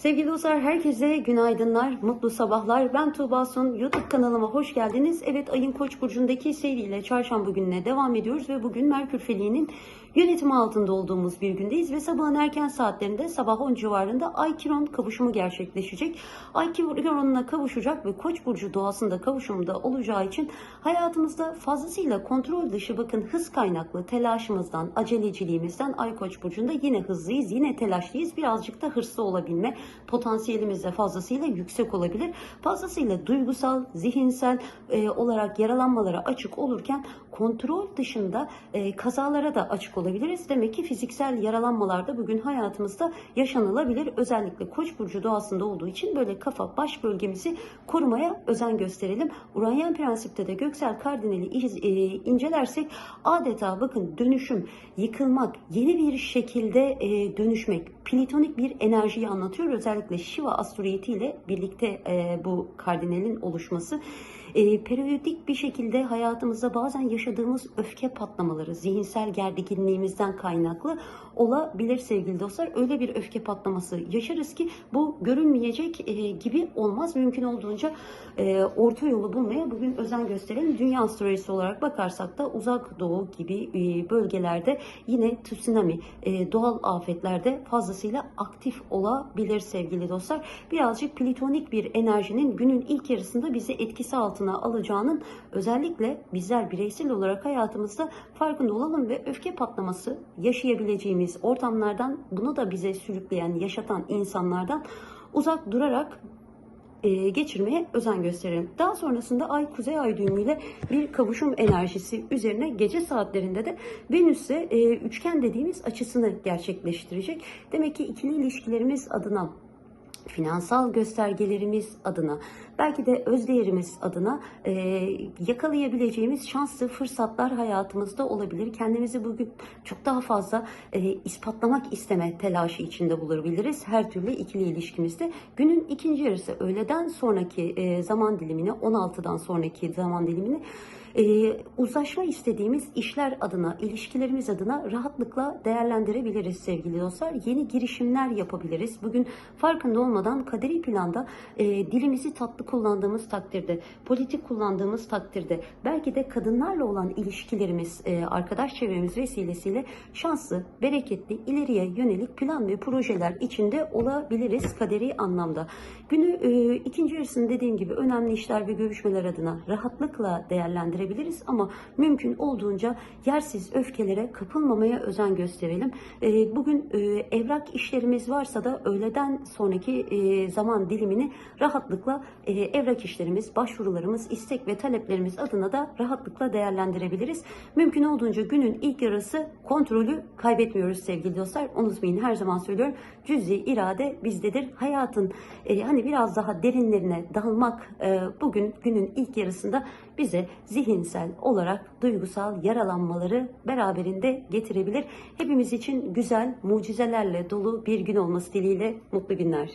Sevgili dostlar herkese günaydınlar, mutlu sabahlar. Ben Tuğba Sun. YouTube kanalıma hoş geldiniz. Evet ayın Koç burcundaki seyriyle çarşamba gününe devam ediyoruz ve bugün Merkür Feliği'nin yönetimi altında olduğumuz bir gündeyiz ve sabahın erken saatlerinde sabah 10 civarında Ay Kiron kavuşumu gerçekleşecek. Ay Kiron'una kavuşacak ve Koç burcu doğasında kavuşumda olacağı için hayatımızda fazlasıyla kontrol dışı bakın hız kaynaklı telaşımızdan, aceleciliğimizden Ay Koç burcunda yine hızlıyız, yine telaşlıyız. Birazcık da hırslı olabilme potansiyelimiz de fazlasıyla yüksek olabilir. Fazlasıyla duygusal, zihinsel e, olarak yaralanmalara açık olurken kontrol dışında e, kazalara da açık olabiliriz. Demek ki fiziksel yaralanmalar da bugün hayatımızda yaşanılabilir. Özellikle Koç burcu doğasında olduğu için böyle kafa baş bölgemizi korumaya özen gösterelim. Uranyen prensipte de göksel kardinali iz- e, incelersek adeta bakın dönüşüm, yıkılmak, yeni bir şekilde e, dönüşmek, plitonik bir enerjiyi anlatıyor. Özellikle Shiva astrolojisi ile birlikte e, bu kardinalin oluşması. E, periyodik bir şekilde hayatımızda bazen yaşadığımız öfke patlamaları, zihinsel gerginliğimizden kaynaklı olabilir sevgili dostlar. Öyle bir öfke patlaması yaşarız ki bu görünmeyecek e, gibi olmaz. Mümkün olduğunca e, orta yolu bulmaya bugün özen gösterelim. Dünya astrolojisi olarak bakarsak da uzak doğu gibi e, bölgelerde yine tsunami, e, doğal afetlerde fazlasıyla aktif olabilir sevgili dostlar. Birazcık plitonik bir enerjinin günün ilk yarısında bizi etkisi altına alacağının özellikle bizler bireysel olarak hayatımızda farkında olalım ve öfke patlaması yaşayabileceğimiz ortamlardan bunu da bize sürükleyen, yaşatan insanlardan uzak durarak e, geçirmeye özen gösterelim. Daha sonrasında Ay Kuzey Ay düğümüyle bir kavuşum enerjisi üzerine gece saatlerinde de Venüs'e e, üçgen dediğimiz açısını gerçekleştirecek. Demek ki ikili ilişkilerimiz adına finansal göstergelerimiz adına, belki de özdeğerimiz adına e, yakalayabileceğimiz şanslı fırsatlar hayatımızda olabilir. Kendimizi bugün çok daha fazla e, ispatlamak isteme telaşı içinde bulabiliriz. Her türlü ikili ilişkimizde. Günün ikinci yarısı öğleden sonraki e, zaman dilimini, 16'dan sonraki zaman dilimini e, uzlaşma istediğimiz işler adına, ilişkilerimiz adına rahatlıkla değerlendirebiliriz sevgili dostlar. Yeni girişimler yapabiliriz. Bugün farkında olmadan kaderi planda e, dilimizi tatlı kullandığımız takdirde, politik kullandığımız takdirde, belki de kadınlarla olan ilişkilerimiz, e, arkadaş çevremiz vesilesiyle şanslı, bereketli, ileriye yönelik plan ve projeler içinde olabiliriz kaderi anlamda. Günü e, ikinci yarısını dediğim gibi önemli işler ve görüşmeler adına rahatlıkla değerlendirebiliriz ama mümkün olduğunca yersiz öfkelere kapılmamaya özen gösterelim. E, bugün e, evrak işlerimiz varsa da öğleden sonraki e, zaman dilimini rahatlıkla e, evrak işlerimiz, başvurularımız, istek ve taleplerimiz adına da rahatlıkla değerlendirebiliriz. Mümkün olduğunca günün ilk yarısı kontrolü kaybetmiyoruz sevgili dostlar. Unutmayın her zaman söylüyorum. Cüzi irade bizdedir. Hayatın e, hani biraz daha derinlerine dalmak e, bugün günün ilk yarısında bize zihinsel olarak duygusal yaralanmaları beraberinde getirebilir. Hepimiz için güzel, mucizelerle dolu bir gün olması dileğiyle mutlu günler.